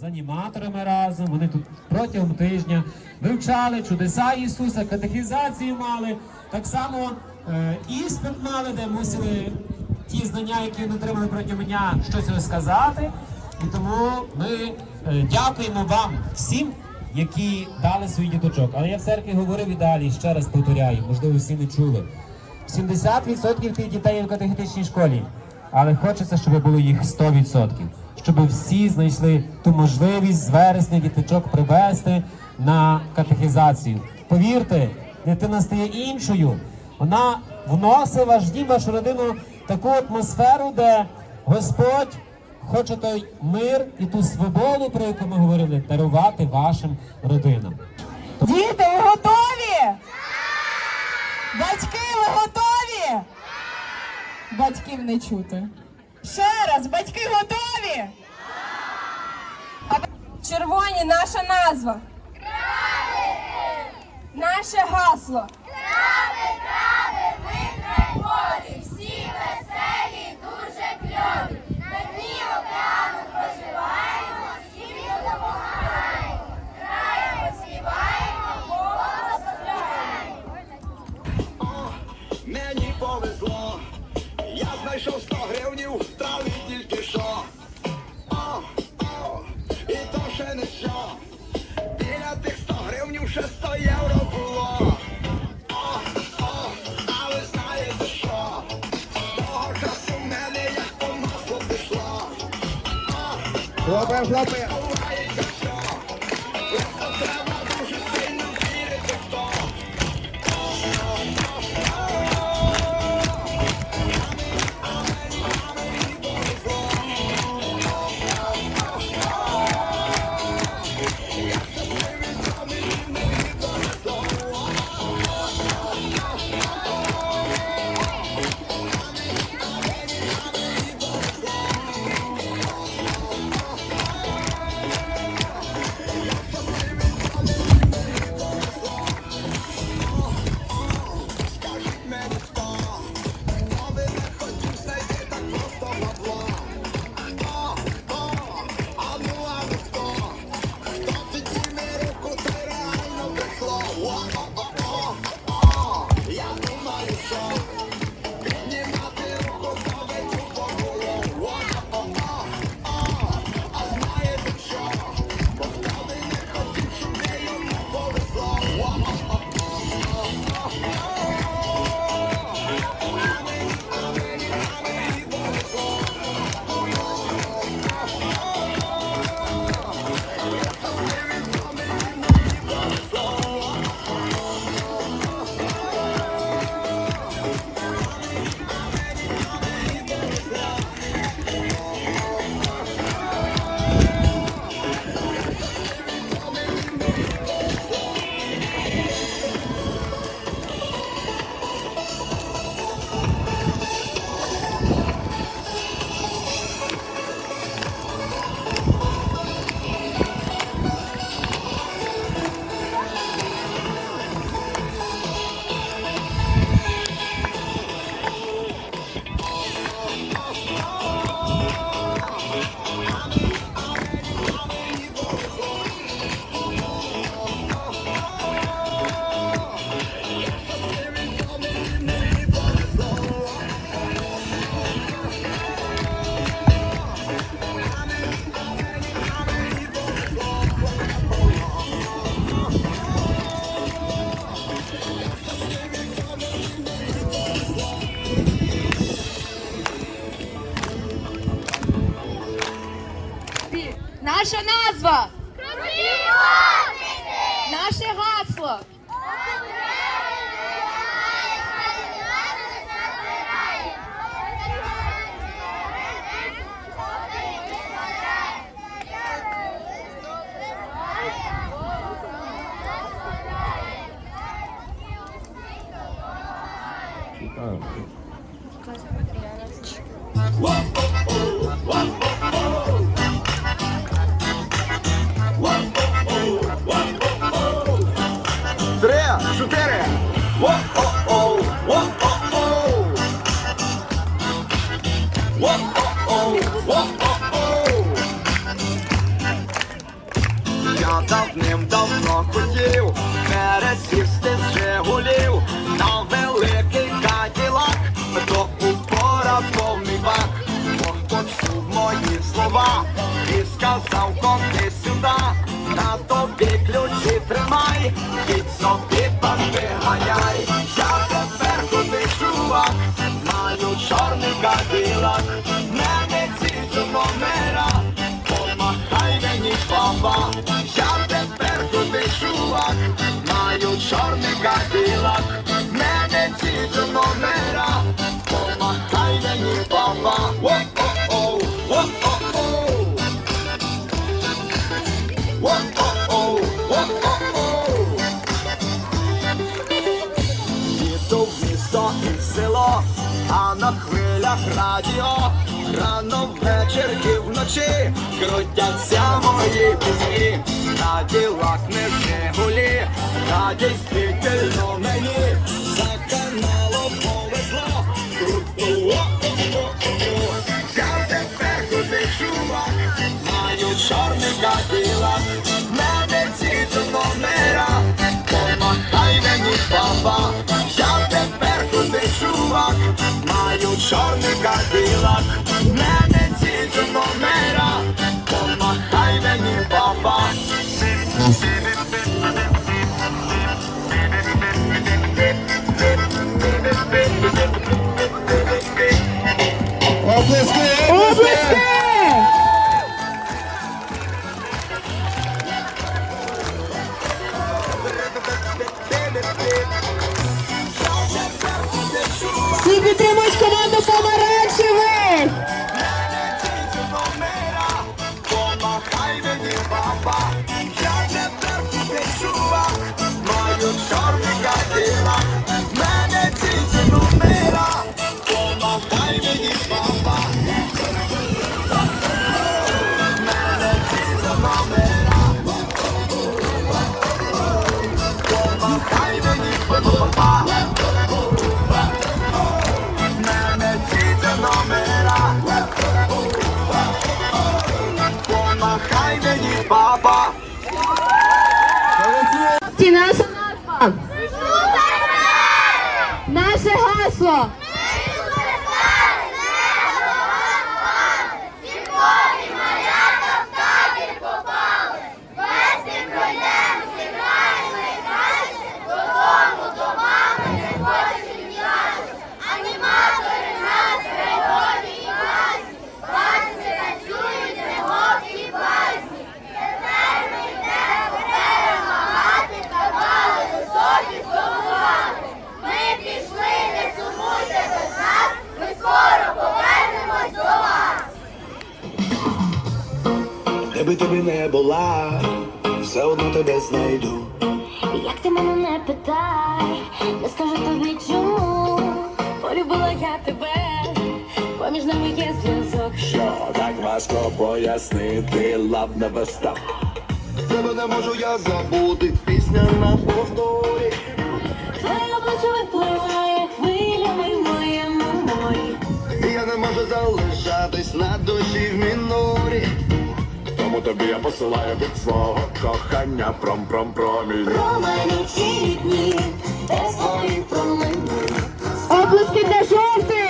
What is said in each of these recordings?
з аніматорами разом. Вони тут протягом тижня вивчали чудеса Ісуса, катехізацію мали. Так само е, іспит мали, де мусили ті знання, які вони отримали протягом дня, щось розказати. І тому ми е, дякуємо вам всім, які дали свої діточок. Але я в церкві говорив і далі, ще раз повторяю, можливо, всі не чули. 70% тих дітей є в катехетичній школі, але хочеться, щоб було їх 100%. Щоб всі знайшли ту можливість з вересня діточок привести на катехізацію. Повірте, дитина стає іншою. Вона вносить ваш дім, вашу родину таку атмосферу, де Господь хоче той мир і ту свободу, про яку ми говорили, дарувати вашим родинам. Діти, ви готові? Батьки, ви готові? Батьків не чути. Ще раз, батьки готові? Червоні наша назва. Наше гасло. Хлопе, хлопе. Слова і сказав, коли сюди, на тобі ключі тримай, їдь собі там виганяй. Я тепер куди чувак, маю чорний каділак, мене ці номера. Помахай мені папа, я тепер куди чувак, маю чорний кадилак, мене ці номера, радіо. Рано ввечір і вночі крутяться чорний кадилак, мене ці до номера, помахай мені, папа. Облески! Всі лав. Тебе не можу я забути, пісня на повторі. Твоє обличчя випливає хвилями в моєму морі. Я не можу залишатись на душі в мінорі. Тому тобі я посилаю від свого кохання пром-пром-промінь. Промені ці дні, без твоїх променів. Облески для жовтих!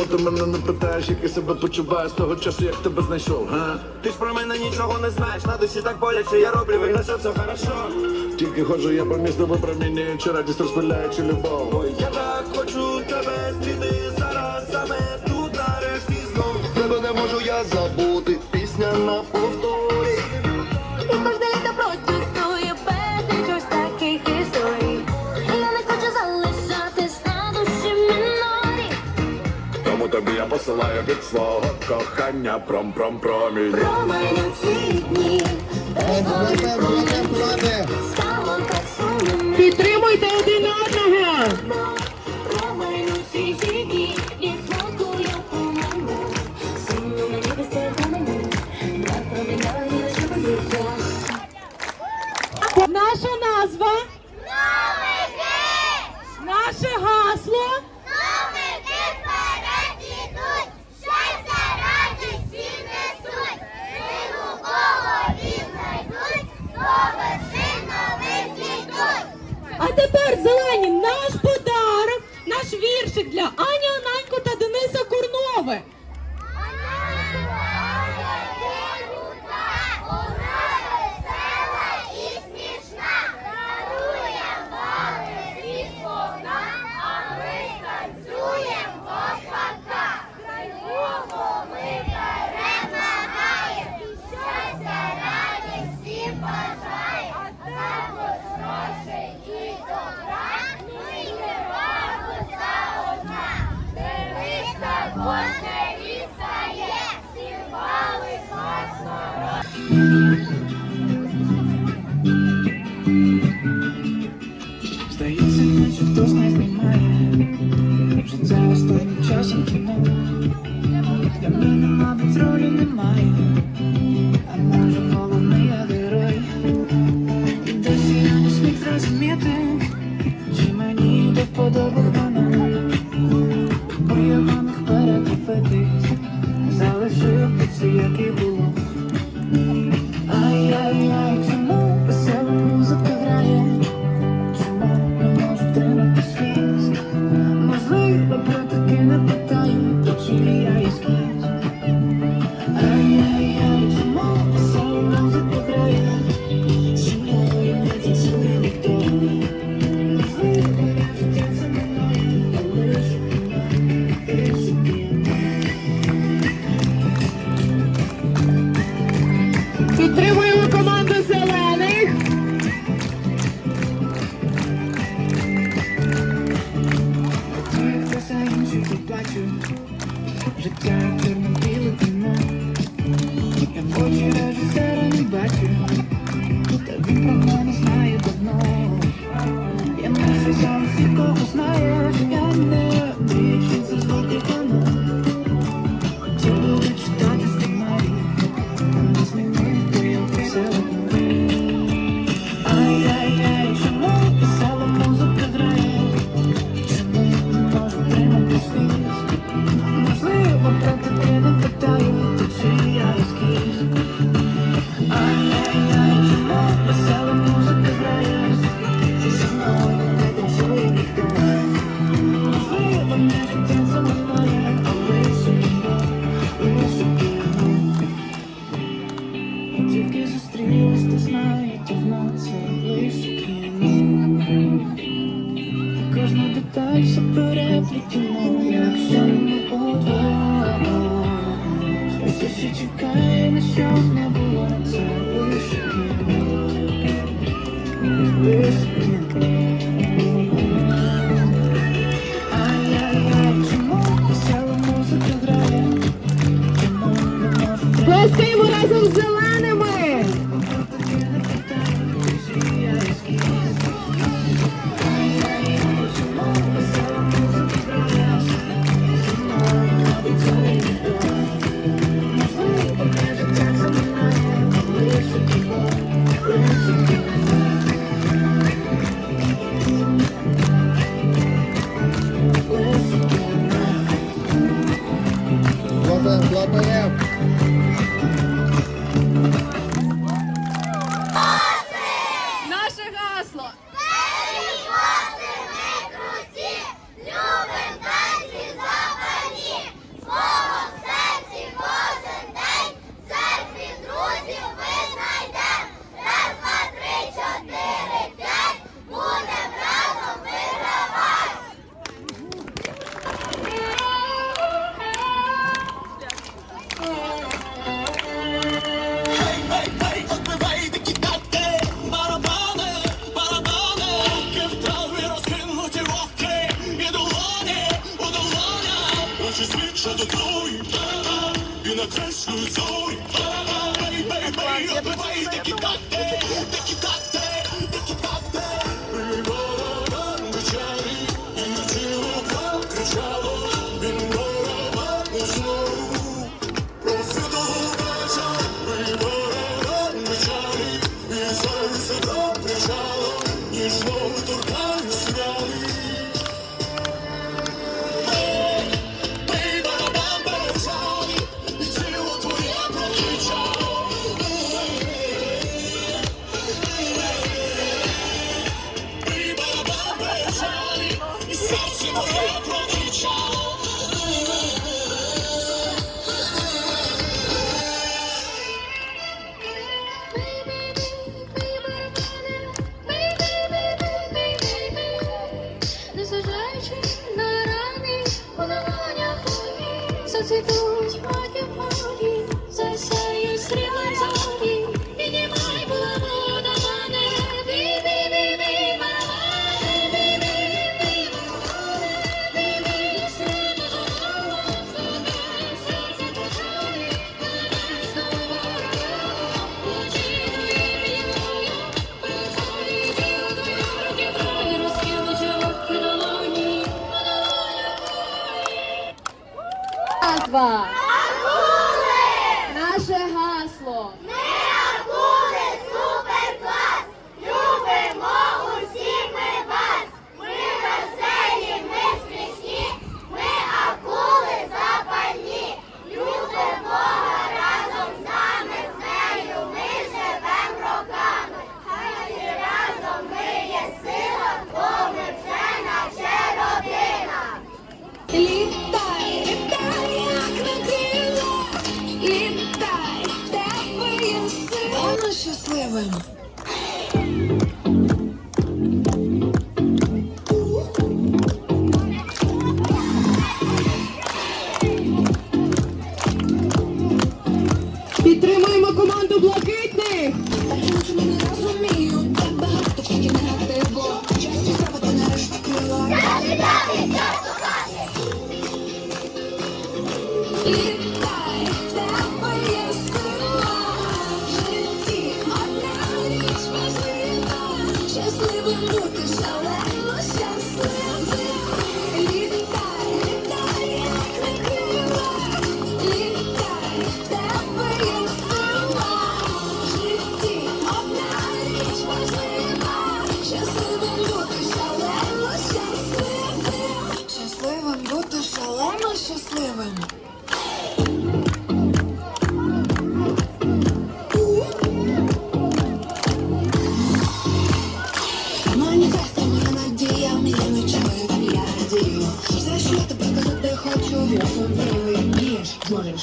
Чому ти мене не питаєш, як я себе почуваю з того часу, як тебе знайшов, га? Ти ж про мене нічого не знаєш, на душі так боляче, я роблю вигляд, що все хорошо. Тільки ходжу я по місту, випромінюючи радість, розпиляючи любов. Ой, я так хочу тебе зліти зараз, саме тут нарешті знов. Тебе не можу я забути, посилає від свого кохання пром пром промінь Романці Стало так сумно Підтримуйте один одного Романці Наша назва Тепер, зелені, наш подарок, наш віршик для Ані Ананько та Дениса Курнове. One Moraes Angelana, 吧。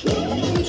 Thank you.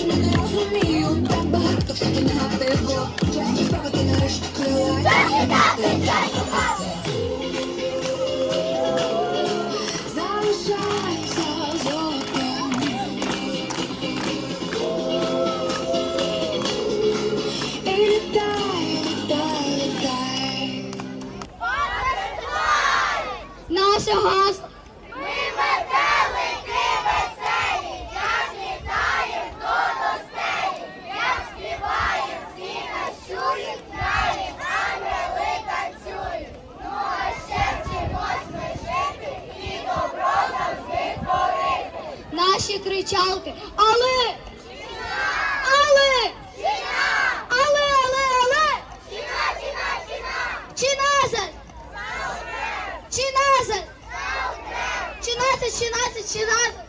ваші кричалки, але. Але! Але, але, але! Чи назад? Чи назад? Чи назад, чи назад, чи назад?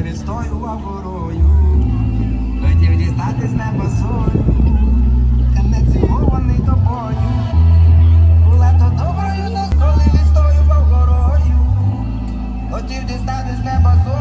не відстоював горою, хотів дістатись неба сою, та не цілований тобою. Була доброю, нас коли відстоював горою, хотів дістатись неба сою.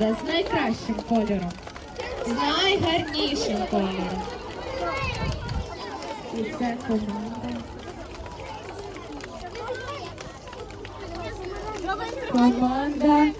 правда, з найкращим кольором, з найгарнішим кольором. І це команда. Команда.